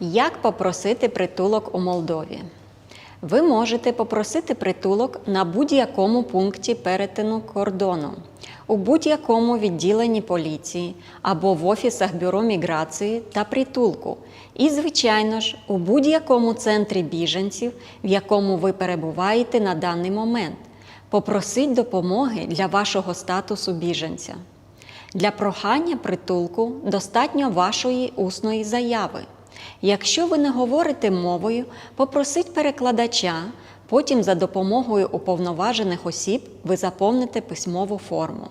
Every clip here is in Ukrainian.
Як попросити притулок у Молдові? Ви можете попросити притулок на будь-якому пункті перетину кордону, у будь-якому відділенні поліції або в офісах бюро міграції та притулку, і, звичайно ж, у будь-якому центрі біженців, в якому ви перебуваєте на даний момент. Попросіть допомоги для вашого статусу біженця. Для прохання притулку достатньо вашої усної заяви. Якщо ви не говорите мовою, попросіть перекладача, потім за допомогою уповноважених осіб ви заповните письмову форму.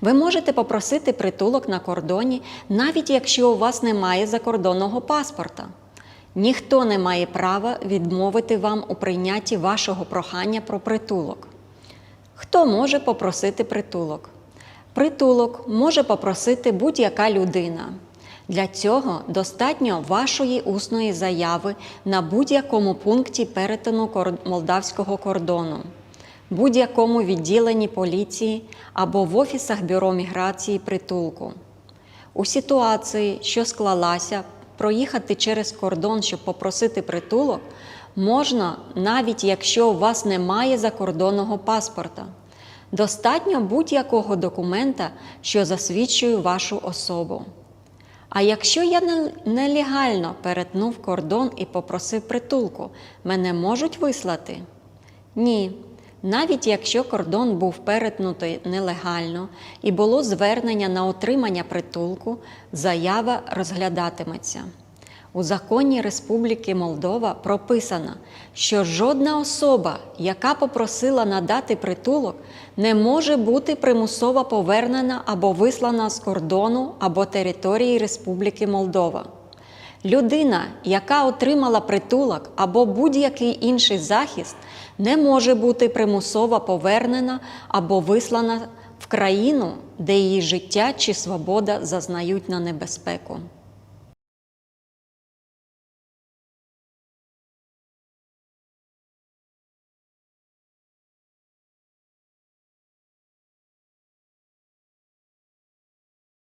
Ви можете попросити притулок на кордоні, навіть якщо у вас немає закордонного паспорта. Ніхто не має права відмовити вам у прийнятті вашого прохання про притулок. Хто може попросити притулок? Притулок може попросити будь-яка людина. Для цього достатньо вашої усної заяви на будь-якому пункті перетину молдавського кордону, будь-якому відділенні поліції або в офісах бюро міграції притулку. У ситуації, що склалася, проїхати через кордон, щоб попросити притулок, можна, навіть якщо у вас немає закордонного паспорта. Достатньо будь-якого документа, що засвідчує вашу особу. А якщо я нелегально перетнув кордон і попросив притулку, мене можуть вислати? Ні. Навіть якщо кордон був перетнутий нелегально і було звернення на отримання притулку, заява розглядатиметься. У законі Республіки Молдова прописано, що жодна особа, яка попросила надати притулок, не може бути примусово повернена або вислана з кордону або території Республіки Молдова. Людина, яка отримала притулок або будь-який інший захист, не може бути примусово повернена або вислана в країну, де її життя чи свобода зазнають на небезпеку.